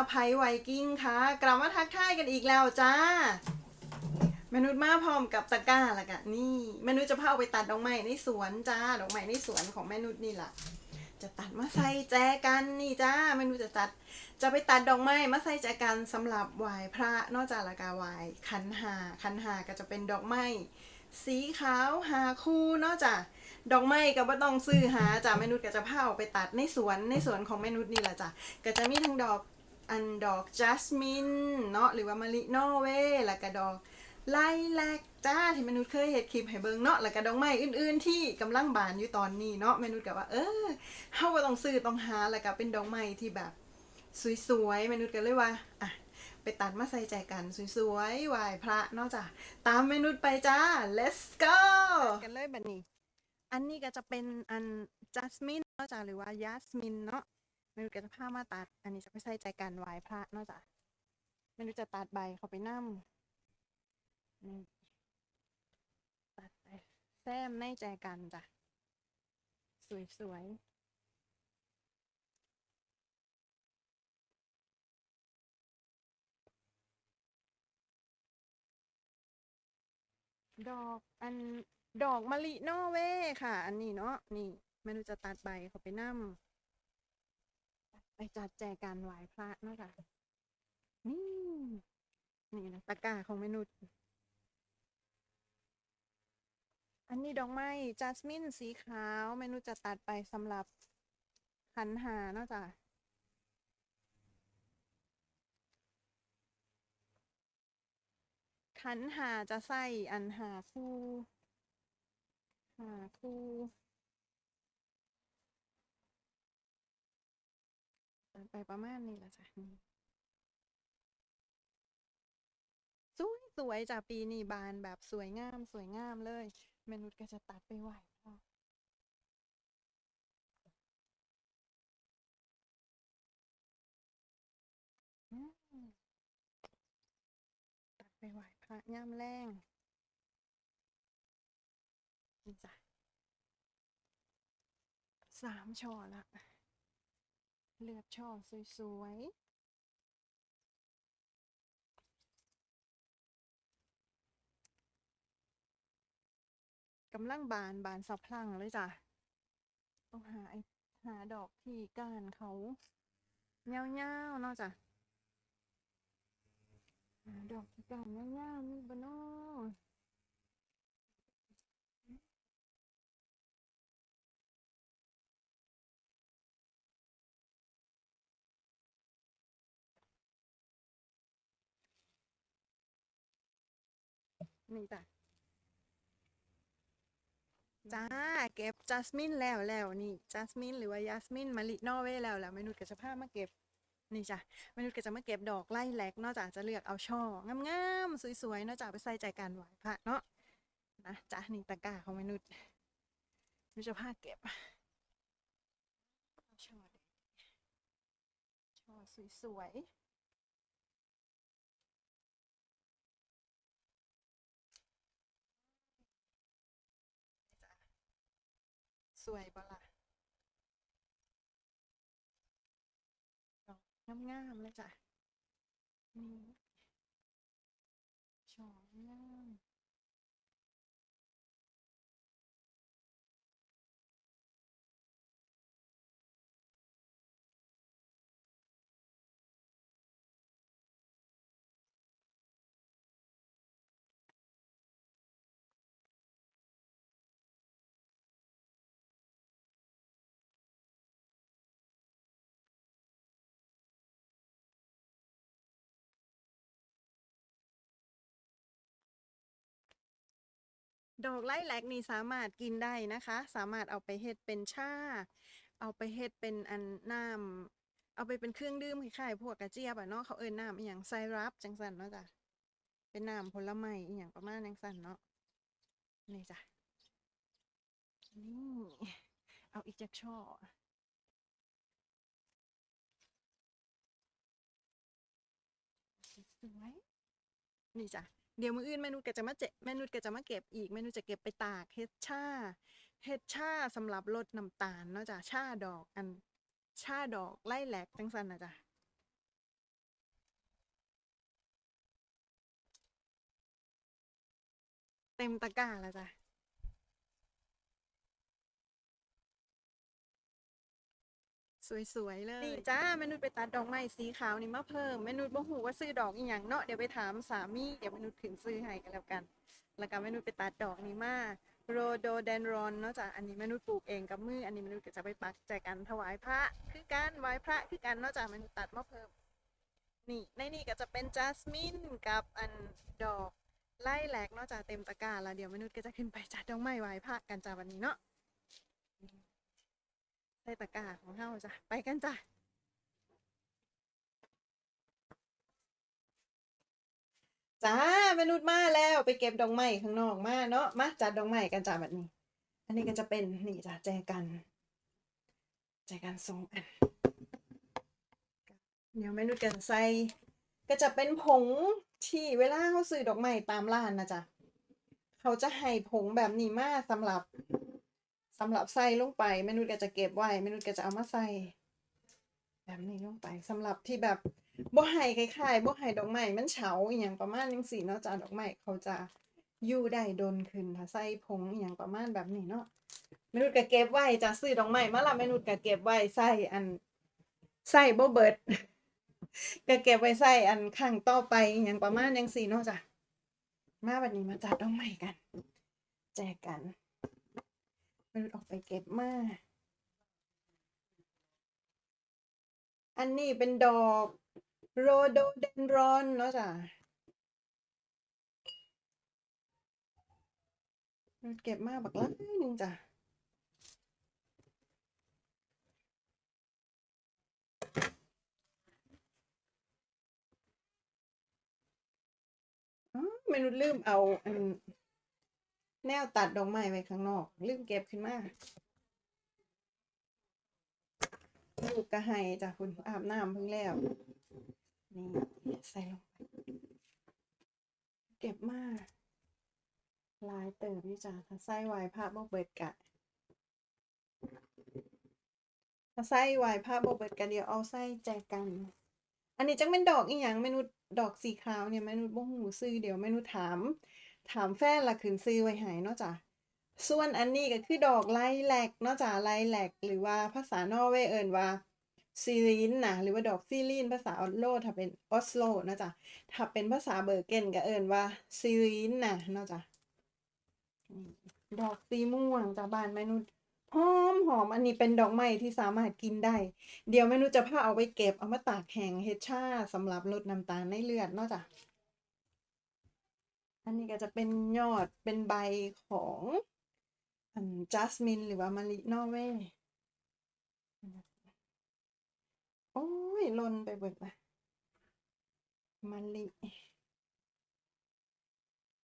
ะพ้ยไวกิ้งค่ะ กลับมาทักทายกันอีกแล้วจ้า มนุษย์มาพร้อมกับตะกร้าละกะนี่มนุษย์จะพาเอาไปตัดดอกไม้ในสวนจ้าดอกไม้ในสวนของมนุษย์นี่แหละจะตัดมาใส่แจกันนี่จ้ามนุษย์จะตัด จะไปตัดดอกไม้มาใส่แจกันสำหรับไหว้พระนอกจากละกาไหว้คันหาคันหาก็จะเป็นดอกไม้สีขาวหาคู่นอกจากดอกไม้ก็บ่ต้องซื้อหาจ้ะแม่นุชก็จะพาออกไปตัดในสวนในสวนของมนุชนี่แหละจ้ะก็จะมีทั้งดอก อันดอกจัสมินเนาะหรือว่ามะลินอเวแล้วก็ดอกไลแลกจ้าที่มนุชเคยเห็นคลิปให้เบิงเนาะแล้วก็ดอกไม้อื่นๆ ที่กำลังบานอยู่ตอนนี้เนาะมนุชก็ว่า เออเฮาบ่ต้องซื้อต้องหาแล้วก็เป็นดอกไม้ที่แบบ สวยๆมนุชก็เลยว่าอะไปตัดมาใส่ใจกันสวยๆไหว้พระเนอกจากตามมนูไปจ้า let's go กันเลยแบบนี้ อันนี้ก็จะเป็นอันจัสมินเนอกจากหรือว่ายาสมินเนาะ เมนูก็จะพามาตัด อันนี้จะไปใส่ใจกันไหว้พระนอกจากเมนูจะตัดใบเขาไปนั่มนี่ตัดไปแซมในใจกันจ้ะ สวยๆดอกอันดอกมะลินอเวย์ค่ะ อันนี้เนาะนี่ไม่รู้จะตัดใบเขาไปนั่ม ไปจัดแจกันไหว้พระเนาะคะนี่นี่นะตะกร้าของเมนูอันนี้ดอกไม้จัสมินสีขาวเมนูจะตัดไปสำหรับขันหาเนาะจ้ะขันหาจะใส่อันหาคู่หาคู่ ตัดไปประมาณนี้แหละจ้ะนี่สวยสวยจ้ะปีนี้บานแบบสวยงามสวยงามเลยมนุษย์ก็จะตัดไปไหวพ่อตัดไปไหวพระย่ามแรงนี่จ้ะสามช่อละ เลือกช่อสวยๆกำลังบานบานสะพรั่งเลยจ้ะ ต้องหาไอหาดอกที่ก้านเขาเงาๆเนาะจ้ะหาดอกที่กันเงายๆมีบเนอ นี่จ้ะจ้าเก็บจัสมินแล้วแล้วนี่จัสมินหรือว่ายาสมินมะลินอเวแล้วแล้วเมนูกระชพามาเก็บนี่จ้ะมนุษย์ก็จะมาเก็บดอกไล่แหลกนอกจากจะเลือกเอาช่องามๆสวยๆนอกจากไปใส่ใจการไหวพระเนาะนะจ้ะนี่ตะกร้าของมนุษย์มนุษย์จะพาเก็บช่อช่อสวยๆ สวยปะล่ะงามๆเลยจ้ะนี่ ดอกไล่แหลกนี่สามารถกินได้นะคะ สามารถเอาไปเฮ็ดเป็นชาเอาไปเฮ็ดเป็นอันน้ำเอาไปเป็นเครื่องดื่มคล้ายๆพวกกระเจี๊ยบอะเนาะเขาเอิ้นน้ำอีหยังไซรัปจังสันเนาะจ้ะเป็นน้ำผลไม้อีหยังประมาณจังสันเนาะนี่จ้ะนี่เอาอีกจักช่อสวยนี่จ้ะ เดี๋ยวมืออื่นแมนุแกจะมาเจ็บแม่นุชกจะมาเก็บอีกแมนุชจะเก็บไปตากเฮ็ดชาเฮ็ดชาสำหรับลดน้ำตาลนาะจ้ะชาดอกอันชาดอกไล่แหลกจังสันนะจ๊ะเต็มตะกร้าแล้วจ้ะ สวยๆเลยนี่จ้าแม่นุชไปตัดดอกไม้สีขาวนี่มาเพิ่มแม่นุชบ่ฮู้ว่าซื้อดอกอีหยังเนาะเดี๋ยวไปถามสามีเดี๋ยวแม่นุชขึ้นซื้อให้กันแล้วกัน แล้วก็แม่นุชไปตัดดอกนี้มาโรโดเดนรอนเนาะจ้ะอันนี้แม่นุชปลูกเองกับมืออันนี้แม่นุชก็จะไปปักแจกันถวายพระ คือกันไหว้พระคือกันเนาะจ้ะแม่นุชตัดมาเพิ่ม นี่ในนี่ก็จะเป็นจัสมินกับอันดอกไล่แหลกเนาะจ้ะเต็มตะกร้าแล้วเดี๋ยวแม่นุชก็จะขึ้นไปจัดดอกไม้ไหว้พระกันจ้ะวันนี้เนาะ ใส่ตะกร้าของเฮาจ้ะ ไปกันจ้ะจ้ามนุษย์มาแล้วไปเก็บดอกไม้ข้างนอกมาเนาะมาจัดดอกไม้กันจ้ะแบบนี้ อันนี้ก็จะเป็นนี่จ้ะแจกันแจกันสองอันเดี๋ยวมนุษย์กันใส่ก็จะเป็นผงที่เวลาเขาซื้อดอกไม้ตามร้านนะจ๊ะเขาจะให้ผงแบบนี้มาสำหรับ สำหรับใส่ลงไปแม่นุชก็จะเก็บไว้แม่นุชก็จะเอามาใส่แบบนี้ลงไปสำหรับที่แบบบ่ให้คล้ายๆบ่ให้ดอกไม้มันเฉาอย่างประมาณจังซี่เนาะจ้ะดอกไม้เขาจะอยู่ได้ดนขึ้นถ้าใส่ผงอย่างประมาณแบบนี้เนาะแม่นุชก็เก็บไว้จะซื้อดอกไม้มาละแม่นุชก็เก็บไว้ใส่อันใส่บ่เบิดก็เก็บไว้ใส่อันข้างต่อไปอย่างประมาณจังซี่เนาะจ้ะมาวันนี้มาจัดดอกไม้กัน แจกกัน มนุษย์ออกไปเก็บมาอันนี้เป็นดอกโรโดเดนรอนเนาะจ้ะเก็บมาบักหลายหนึ่งจ้ะอ๋อมนุษย์ลืมเอาอัน แนวตัดดอกไม้ไว้ข้างนอกลืมเก็บขึ้นมาลูกกระไห้จ้ะคุณอาบน้ำเพิ่งแล้ว นี่ใส่ลงไปเก็บมาลายเติมนี่จ้ะถ้าใส่ไหวพระบ่เบิดกะถ้าใส่ไหวพระบ่เบิดกะเดี๋ยวเอาใส่แจกัน อันนี้จังเป็นดอกอีหยังเมนูดอกสีขาวเนี่ยเมนูบ่หูซื้อเดี๋ยวเมนูถาม ถามแฟนละคืนซื้อไว้ให้เนาะจ้ะส่วนอันนี้ก็คือดอกไลแลกเนาะจ้ะไลแลกหรือว่าภาษานอร์เวย์เอิ้นว่าซีลินนะหรือว่าดอกซีลินภาษาออสโลถ้าเป็นออสโลเนาะจ้ะถ้าเป็นภาษาเบอร์เกนก็เอิ้นว่าซีลินนะเนาะจ้ะดอกสีม่วงจากบ้านแม่นุชหอมหอมอันนี้เป็นดอกไม้ที่สามารถกินได้ เดี๋ยวแม่นุชจะพาเอาไปเก็บเอามาตากแห้งเฮ็ดชาสำหรับลดน้ำตาลในเลือดเนาะจ้ะ อันนี้ก็จะเป็นยอดเป็นใบของอันจัสมินหรือว่ามะลินอร์เวย์โอ้ยหล่นไปเบิดละมะลิ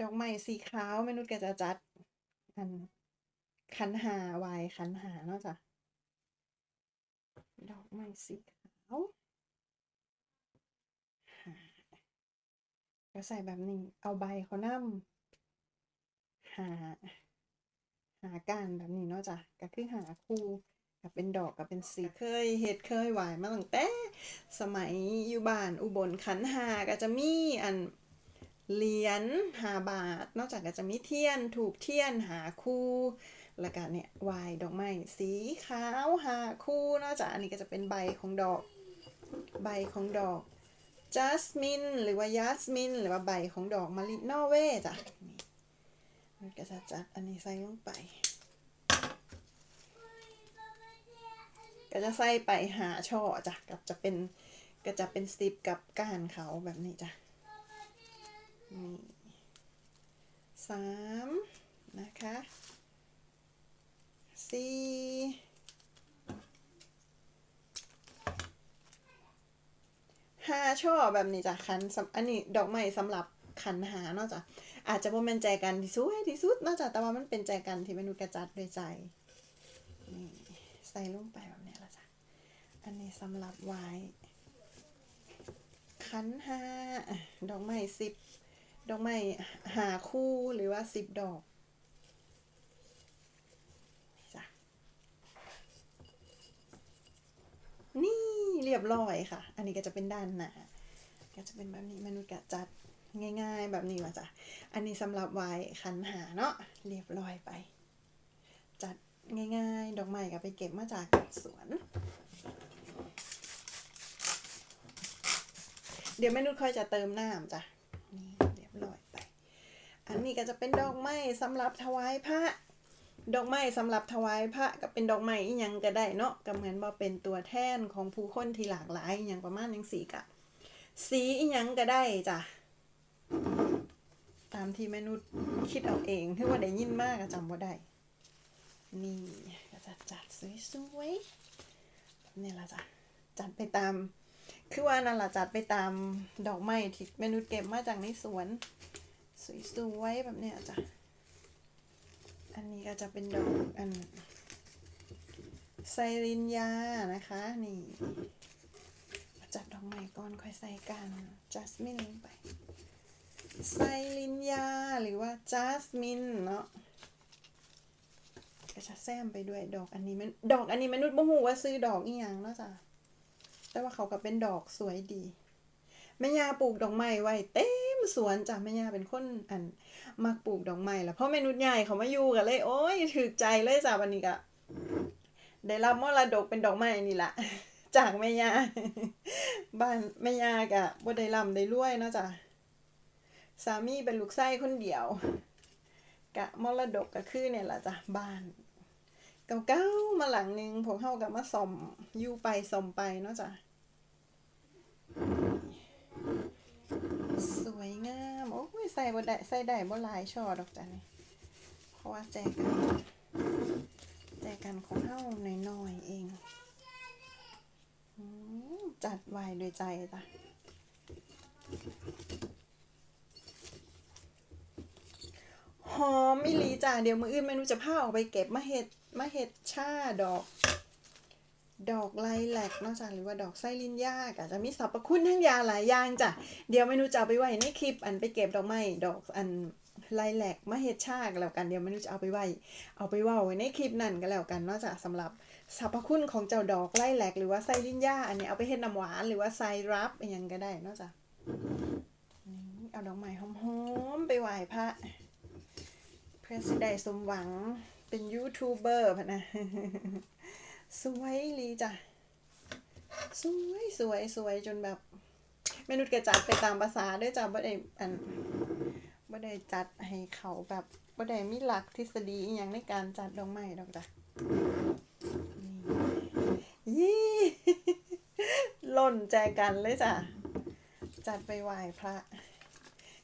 ดอกไม้สีขาวม่นุชก็จะจัด อันขันหาไว้ขันหาเนาะจ้ะดอกไม้สีขาวหา ก็ใส่แบบนี้ เอาใบเขานำหา หากานแบบนี้เนาะจ้ะก็คือหาคู่กับเป็นดอกกับเป็นสีเคยเฮ็ดเคยหวายมาตั้งแต่สมัยอยู่บ้านอุบลขันหาก็จะมีอันเหรียญหาบาท นอกจากก็จะมีเทียนถูกเทียนหาคู่แล้วก็เนี่ยวายดอกไม้สีขาวหาคู่เนอกจากอันนี้ก็จะเป็นใบของดอก ใบของดอก จัสมินหรือว่ายาสมินหรือว่าใบของดอกมะลินอเวย์จ้ะนี่มันก็จะจัดอันนี้ใส่ลงไป ก็จะใส่ไปหาช่อจ้ะกับจะเป็นก็จะเป็นสติปกับก้านเขาแบบนี้จ้ะนี่สามนะคะสี่ ห้าช่อแบบนี้จ้ะคันอันนี้ดอกไม้สำหรับขันหาเนาะจ้ะอาจจะบ่แม่นใจกันที่สวยที่สุดนาะจ้ะแต่ว่ามันเป็นใจกันที่มนุษย์กระจัดด้วยใจนี่ใส่ลงไปแบบนี้ละจ้ะอันนี้สำหรับไว้ขันห้าดอกไม้สิบดอกไม้หาคู่หรือว่าสิบดอกจ้ะนี่เรี ยบร้อยค่ะ อันนี้ก็จะเป็นด้านหนาก็จะเป็นแบบนี้มนุษย์กะจัดง่ายๆ แบบนี้ละจ้ะ อันนี้สำหรับไว้คันหาเนาะเรียบร้อยไป จัดง่ายๆ ดอกไม้ก็ไปเก็บมาจากสวน เดี๋ยวแม่นุชค่อยจะเติมน้ำจ้ะนี่เรียบร้อยไป อันนี้ก็จะเป็นดอกไม้สำหรับถวายพระ ดอกไม้สำหรับถวายพระก็เป็นดอกไม้อีหยังก็ได้เนาะก็เหมือนว่าเป็นตัวแทนของผู้คนที่หลากหลายอย่างประมาณอยังสีกะสีอีหยังก็ได้จ้ะตามที่มนุชคิดเอาเองที่ว่าได้ยินมากก็จำว่าได้ นี่ก็จะจัดสวยๆแบบนี่ละจ้ะจัดไปตาม คือว่านั่นละจัดไปตามดอกไม้ที่มนุชเก็บมาจากในสวน สวยๆแบบเนี้ยจ้ะ อันนี้ก็จะเป็นดอกอันไซรินยานะคะ นี่ จัดดอกไม้ก่อนค่อยใส่กันจัสมินลงไปไซรินยาหรือว่าจัสมินเนาะก็จะแซมไปด้วยดอกอันนี้มันดอกอันนี้มนุษย์บ่ฮู้ว่าซื้อดอกอีหยังเนาะจ้ะแต่ว่าเขาก็เป็นดอกสวยดีแม่ยาปลูกดอกไม้ไว้เต็ สวนจ้ะแม่ย่าเป็นคนอันมักปลูกดอกไม้ล้วเพราะแม่นุชใหญ่เขามาอยู่กันเลย โอ้ยถือใจเลยจ้ะวันนี้ก็ได้รับมรดกเป็นดอกไม้นี่แหละจากแม่ย่าบ้านแม่ย่ากะบ่ได้ร่ำได้รวยเนาะจ้ะสามีเป็นลูกไส้คนเดียว กะมรดกก็คือเนี่ยแหละจ้ะบ้านเก่าๆมาหลังหนึงพวกเฮากับมาส่อมอยู่ไปส่อมไปเนาะจ้ะ สวยงาม โอ้ยใส่บ่ได้ใส่ได้บ่ลายช่อดอกจ้ะนี่เพราะว่าแจกันแจกันของเฮาน้อยๆเองอจัดไว้ด้วยใจจ้ะหอมมิลีจ้ะเดี๋ยวมืออื่นเมนูจะพาออกไปเก็บมาเห็ดมาเห็ดชาดอก ดอกไลแลกนอกจากหรือว่าดอกไซลินยากอาจจะมีสรรพคุณทั้งยาหลายอย่างจ้ะ เดี๋ยวเมนูจะเอาไปไว้ในคลิป อันไปเก็บดอกไม้ดอกอันไลแลกมาเฮ็ดชากแล้วกันเดี๋ยวเมนูจะเอาไปไว้เอาไปว่าไว้ในคลิปนั่นก็แล้วกันนอกจากสำหรับสรรพคุณของเจ้าดอกไลแลกหรือว่าไซลินยาอันนี้เอาไปเฮ็ดน้ำหวานหรือว่าไซรัปอหยังก็ได้นอกจากนี่เอาดอกไม้หอมๆไปไหว้พระเพื่อสิได้สมหวังเป็นยูทูบเบอร์พะนะ สวยลีจ้ะ สวยสวยสวยจนแบบเมนุษย์กระจัดไปตามภาษาด้วยจ้ะบ่ได้อันบ่ได้จัดให้เขาแบบบ่ได้มีหลักทฤษฎีอย่างในการจัดดอกไม้ดอกจ้ะนี่ยี่ล่นแจกันเลยจ้ะ จัดไปไหว้พระ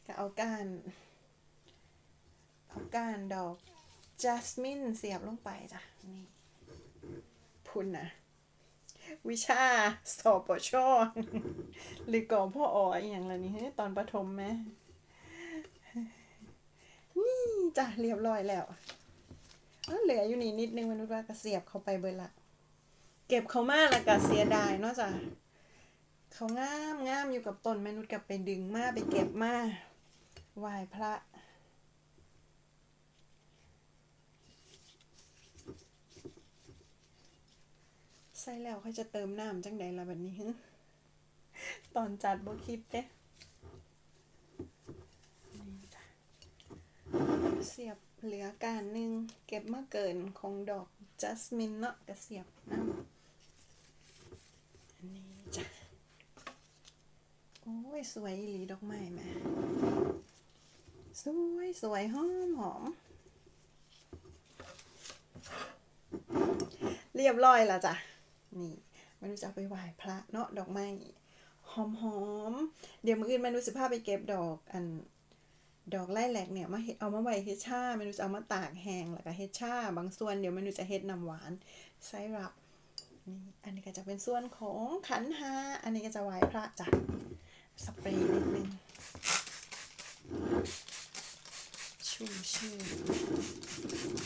ก็เอาก้านเอาก้านดอกจัสมินเสียบลงไปจ้ะนี่ พุ่นนะวิชาสอบปชหรือกอพ่ออ๋ออย่างละนี่ตอนประถมไหมนี่จ้ะเรียบร้อยแล้วอ้าวเหลืออยู่นี่นิดนึงมนุษย์ว่ากระเสียบเข้าไปเบิดละ เก็บเขามาแล้วก็เสียดายเนาะจ้ะเขางามงามอยู่กับตนมนุษย์กับไปดึงมาไปเก็บมาไหว้พระ ส่แล้วเขาจะเติมน้ำจังใดละแบบนี้ตอนจัดบ่คิดเด้นี่จ้ะเสียบเหลือการหนึ่งเก็บมาเกินของดอกจัสมินเนาะก็เสียบน้ำอันนี้จ้ะ โอ้ย สวยหลีดอกไม้แม่สวย สวยหอมหอม เรียบร้อยแล้วจ้ะ นี่มนุษย์จะเอาไปไหว้พระเนาะดอกไม้หอมหอมเดี๋ยวมืออื่นมนุษย์สิพาไปเก็บดอกอันดอกไล่แหลกเนี่ยมาเฮ็ดเอามาไว้เฮ็ดชามนุษย์จะเอามาตากแห้งแล้วก็เฮ็ดชาบางส่วนเดี๋ยวมนุษย์จะเฮ็ดน้ำหวานไซรัปนี่อันนี้ก็จะเป็นส่วนของขันหาอันนี้ก็จะไหว้พระจ้ะสเปรย์นิดนึงชุ่มชื่น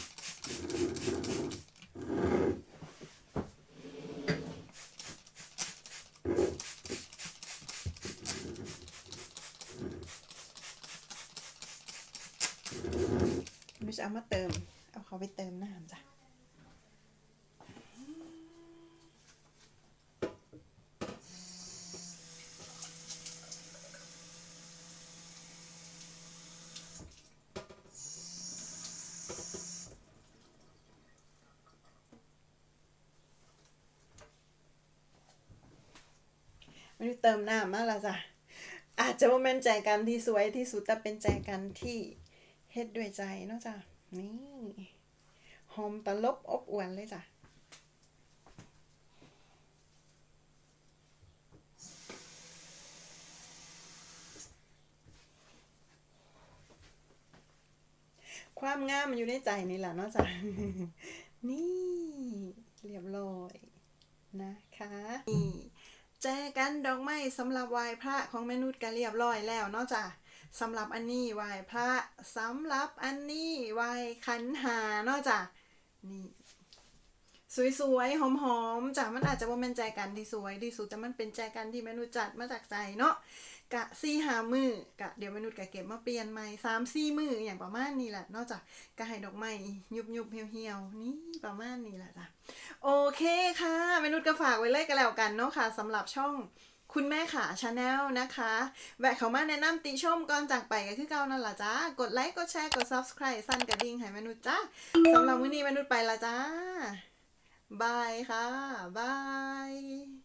จะเอามาเติม เอาเขาไปเติมน้ำจ้ะไม่ได้เติมน้ำมากละจ้ะ อาจจะว่าเป็นใจกันที่สวยที่สุดแต่เป็นใจกันที่เฮ็ดด้วยใจเนาะจ้ะ นี่หอมตะลบอบอวนเลยจ้ะความงามมันอยู่ในใจนี่แหละเนาะจ้ะนี่เรียบร้อยนะคะนี่แจกันดอกไม้สำหรับไหว้พระของแม่นุชก็เรียบร้อยแล้วเนาะจ้ะ สำหรับอันนี้ไหวพระสำหรับอันนี้ไหวขันหานาะจ้ะนี่สวยๆหอมๆจ้ะมันอาจจะว่าเป็นแจกันที่สวยที่สุดแต่มันเป็นแจกันที่มนุชจัดมาจากใจเนาะกะซี่หามือกะเดี๋ยวมนุษย์กะเก็บมาเปลี่ยนใหม่สามสี่มืออย่างประมาณนี้แหละนอกจากกะให้ดอกไม้ยุบยุบเหี่ยวเหี่ยวๆนี่ประมาณนี้แหละจ้ะโอเคค่ะมนุษย์ก็ฝากไว้เลยกันแล้วกันเนาะค่ะสำหรับช่อง คุณแม่ขาชาแนลนะคะ แวะเข้ามาแนะนำติชมก่อนจากไปก็คือเก่านั่นแหละจ้ากดไลค์กดแชร์กด subscribe สั่นกระดิ่งให้มนุษย์จ้าสำหรับมื้อนี้มนุษย์ไปละจ้าบายค่ะบาย